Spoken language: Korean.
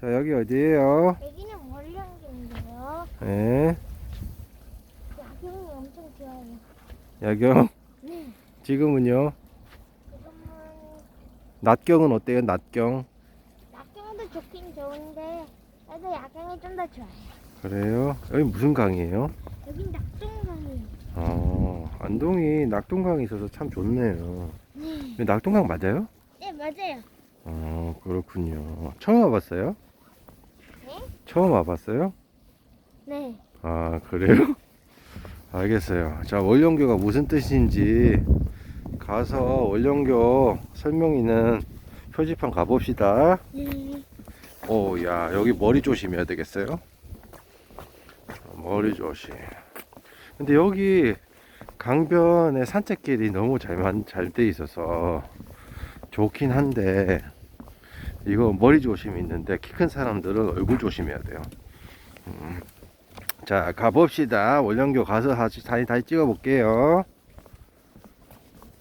자, 여기 어디예요? 여기는 월령인데요. 예. 야경이 엄청 좋아요. 야경. 네. 지금은요? 지금은 낮경은 어때요? 낮경. 야경도 좋긴 좋은데 그래도 야경이 좀 더 좋아요. 그래요? 여기 무슨 강이에요? 여긴 낙동강이에요. 어, 안동이 낙동강이 있어서 참 좋네요. 네. 여기 낙동강 맞아요? 네 맞아요. 어, 그렇군요. 처음 와봤어요? 네? 처음 와봤어요? 네. 아, 그래요? 알겠어요. 자, 월령교가 무슨 뜻인지 가서 월령교 설명 있는 표지판 가봅시다. 네. 오, 야, 여기 머리 조심해야 되겠어요? 머리 조심. 근데 여기 강변에 산책길이 너무 잘만 잘 돼 있어서 좋긴 한데 이거 머리 조심 있는데 키 큰 사람들은 얼굴 조심해야 돼요. 음. 자, 가봅시다. 월령교 가서 다시 다시 다시 찍어 볼게요.